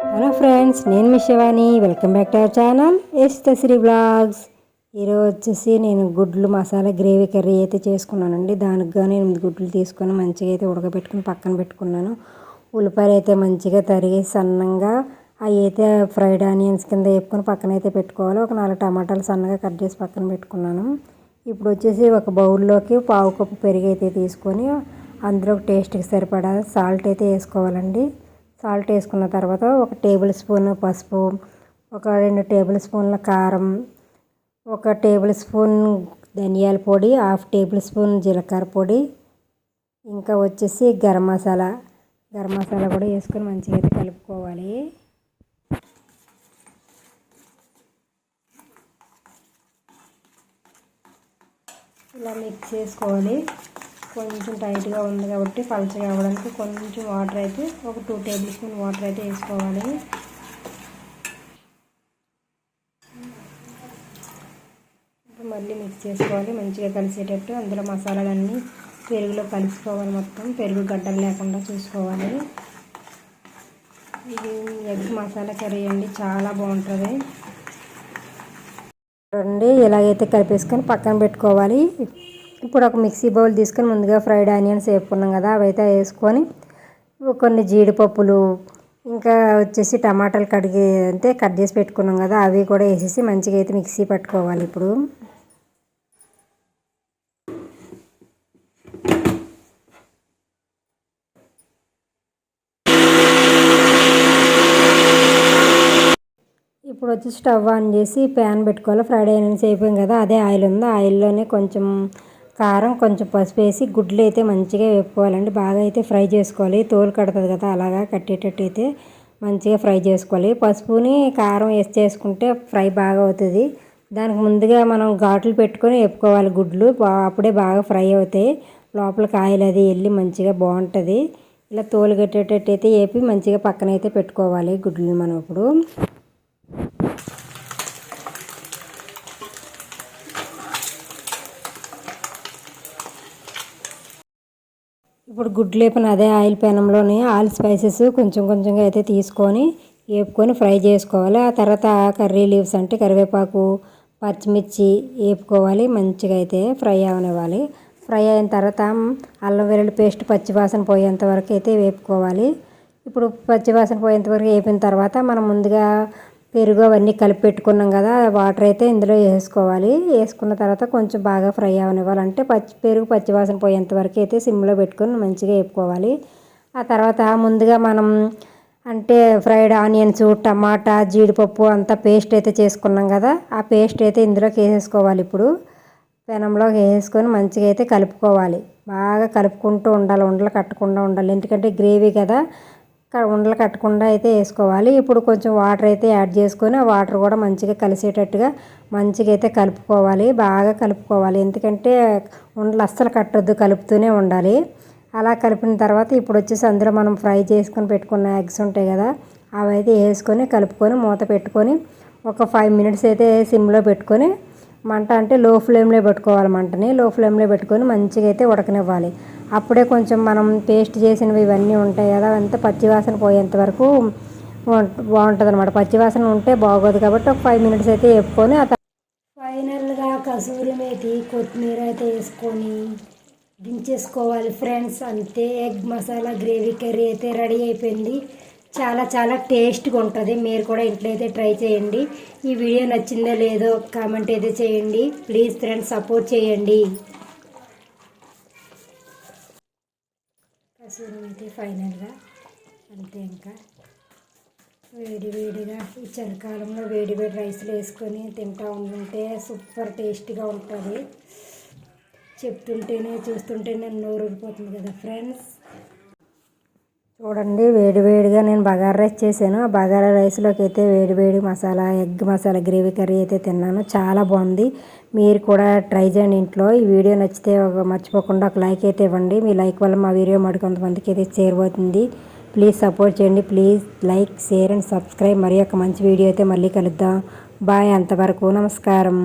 Hello friends నేను మీ Shivani. Welcome back to our channel ఎస్తశ్రీ blogs ఈరోజు వచ్చేసి నేను గుడ్లు మసాలా గ్రేవీ కర్రీ అయితే చేసుకున్నానండి. దానికి గాను ఎనిమిది గుడ్లు తీసుకొని మంచిగా అయితే ఉడకబెట్టుకుని పక్కన పెట్టుకున్నాను. ఉల్లిపాయలు అయితే మంచిగా తరిగి సన్నంగా అవి అయితే ఫ్రైడ్ ఆనియన్స్ కింద వేపుకొని పక్కన అయితే పెట్టుకోవాలి. ఒక నాలుగు టమాటాలు సన్నగా కట్ చేసి పక్కన పెట్టుకున్నాను. ఇప్పుడు వచ్చేసి ఒక బౌల్లోకి పావు కప్పు పెరుగు అయితే తీసుకొని అందులో టేస్ట్కి సరిపడా సాల్ట్ అయితే వేసుకోవాలండి. సాల్ట్ వేసుకున్న తర్వాత ఒక టేబుల్ స్పూన్ పసుపు ఒక రెండు టేబుల్ స్పూన్ల కారం ఒక టేబుల్ స్పూన్ ధనియాల పొడి హాఫ్ టేబుల్ స్పూన్ జీలకర్ర పొడి ఇంకా వచ్చేసి గరం మసాలా. గరం మసాలా కూడా వేసుకొని మంచిగా అయితే కలుపుకోవాలి. ఇలా మిక్స్ చేసుకోవాలి. కొంచెం టైట్గా ఉంది కాబట్టి పలచగా అవ్వడానికి కొంచెం వాటర్ అయితే ఒక టూ టేబుల్ స్పూన్ వాటర్ అయితే వేసుకోవాలి. మళ్ళీ మిక్స్ చేసుకోవాలి. మంచిగా కలిసేటట్టు అందులో మసాలాలన్నీ పెరుగులో కలిసిపోవాలి మొత్తం. పెరుగు గడ్డలు లేకుండా చూసుకోవాలి. ఇది ఎగ్ మసాలా కర్రీ అండి. చాలా బాగుంటుంది. చూడండి ఇలాగైతే కలిపేసుకొని పక్కన పెట్టుకోవాలి. ఇప్పుడు ఒక మిక్సీ బౌల్ తీసుకొని ముందుగా ఫ్రైడ్ ఆనియన్స్ వేపుకున్నాం కదా అవైతే వేసుకొని కొన్ని జీడిపప్పులు ఇంకా వచ్చేసి టమాటాలు కడిగి అంటే కట్ చేసి పెట్టుకున్నాం కదా అవి కూడా వేసేసి మంచిగా అయితే మిక్సీ పట్టుకోవాలి ఇప్పుడు. ఇప్పుడు వచ్చి స్టవ్ ఆన్ చేసి ప్యాన్ పెట్టుకోవాలి. ఫ్రైడ్ ఆనియన్స్ అయిపోయింది కదా అదే ఆయిల్ ఉంది. ఆయిల్లోనే కొంచెం కారం కొంచెం పసుపు వేసి గుడ్లు అయితే మంచిగా వేపుకోవాలండి. బాగా అయితే ఫ్రై చేసుకోవాలి. తోలు కడుతుంది కదా అలాగా కట్టేటట్టు అయితే మంచిగా ఫ్రై చేసుకోవాలి. పసుపుని కారం వేసి చేసుకుంటే ఫ్రై బాగా అవుతుంది. దానికి ముందుగా మనం ఘాట్లు పెట్టుకొని వేపుకోవాలి గుడ్లు. అప్పుడే బాగా ఫ్రై అవుతాయి. లోపల కాయలు అది వెళ్ళి మంచిగా బాగుంటుంది. ఇలా తోలు కట్టేటట్టు అయితే వేపి మంచిగా పక్కన అయితే పెట్టుకోవాలి గుడ్లు మనం ఇప్పుడు. ఇప్పుడు గుడ్లు లేపిన అదే ఆయిల్ పెనంలోని ఆయిల్ స్పైసెస్ కొంచెం కొంచెంగా అయితే తీసుకొని వేపుకొని ఫ్రై చేసుకోవాలి. ఆ తర్వాత కర్రీ లీవ్స్ అంటే కరివేపాకు పచ్చిమిర్చి వేపుకోవాలి మంచిగా అయితే ఫ్రై అవనివ్వాలి. ఫ్రై అయిన తర్వాత అల్లం వెల్లుల్లి పేస్ట్ పచ్చివాసన పోయేంత వరకు అయితే వేపుకోవాలి. ఇప్పుడు పచ్చివాసన పోయేంత వరకు వేపిన తర్వాత మనం ముందుగా పెరుగు అవన్నీ కలిపి పెట్టుకున్నాం కదా వాటర్ అయితే ఇందులో వేసుకోవాలి. వేసుకున్న తర్వాత కొంచెం బాగా ఫ్రై అవనివ్వాలంటే పచ్చి పెరుగు పచ్చివాసన పోయేంతవరకు అయితే సిమ్లో పెట్టుకొని మంచిగా వేపుకోవాలి. ఆ తర్వాత ముందుగా మనం అంటే ఫ్రైడ్ ఆనియన్స్ టమాటా జీడిపప్పు అంతా పేస్ట్ అయితే చేసుకున్నాం కదా ఆ పేస్ట్ అయితే ఇందులోకి వేసేసుకోవాలి ఇప్పుడు. పెనంలో వేసుకొని మంచిగా అయితే కలుపుకోవాలి. బాగా కలుపుకుంటూ ఉండాలి ఉండలు కట్టకుండా ఉండాలి. ఎందుకంటే గ్రేవీ కదా ఉండలు కట్టకుండా అయితే వేసుకోవాలి. ఇప్పుడు కొంచెం వాటర్ అయితే యాడ్ చేసుకొని ఆ వాటర్ కూడా మంచిగా కలిసేటట్టుగా మంచిగా అయితే కలుపుకోవాలి. బాగా కలుపుకోవాలి. ఎందుకంటే ఉండలు అస్సలు కట్టొద్దు కలుపుతూనే ఉండాలి. అలా కలిపిన తర్వాత ఇప్పుడు వచ్చేసి అందులో మనం ఫ్రై చేసుకొని పెట్టుకున్న ఎగ్స్ ఉంటాయి కదా అవి అయితే వేసుకొని కలుపుకొని మూత పెట్టుకొని ఒక ఫైవ్ మినిట్స్ అయితే సిమ్లో పెట్టుకొని మంట అంటే లో ఫ్లేమ్లో పెట్టుకోవాలి మంటని. లో ఫ్లేమ్లో పెట్టుకొని మంచిగా అయితే ఉడకనివ్వాలి. అప్పుడే కొంచెం మనం పేస్ట్ చేసినవి ఇవన్నీ ఉంటాయి కదా అంతా పచ్చివాసన పోయేంత వరకు బాగుంటుంది అనమాట పచ్చివాసన ఉంటే బాగోదు కాబట్టి ఒక ఫైవ్ మినిట్స్ అయితే వేపుకొని ఫైనల్గా కసూరి మేతి కొత్తిమీర అయితే వేసుకొని దించేసుకోవాలి ఫ్రెండ్స్. అంతే ఎగ్ మసాలా గ్రేవీ కర్రీ అయితే రెడీ అయిపోయింది. చాలా చాలా టేస్ట్గా ఉంటుంది. మీరు కూడా ఇంట్లో అయితే ట్రై చేయండి. ఈ వీడియో నచ్చిందో లేదో కామెంట్ అయితే చేయండి. ప్లీజ్ ఫ్రెండ్స్ సపోర్ట్ చేయండి. కసూరం అయితే ఫైనల్గా అంతే ఇంకా. వేడి వేడిగా ఈ చలికాలంలో వేడి వేడి రైస్లు వేసుకొని తింటూ ఉంటుంటే సూపర్ టేస్టీగా ఉంటుంది. చెప్తుంటేనే చూస్తుంటేనే నోరు ఊరిపోతుంది కదా ఫ్రెండ్స్ చూడండి వేడివేడిగా నేను బగారా రైస్ చేశాను. ఆ బగారా రైస్లోకి అయితే వేడి వేడి masala egg masala gravy curry అయితే తిన్నాను. చాలా బాగుంది. మీరు కూడా ట్రై చేయండి ఇంట్లో. ఈ వీడియో నచ్చితే ఒక మర్చిపోకుండా ఒక లైక్ అయితే ఇవ్వండి. మీ లైక్ వల్ల మా వీడియో మరి కొంతమందికి అయితే చేరబోతుంది ప్లీజ్ సపోర్ట్ చేయండి. Please like share and subscribe. మరి ఒక మంచి వీడియో అయితే మళ్ళీ కలుద్దాం. బాయ్ అంతవరకు. నమస్కారం.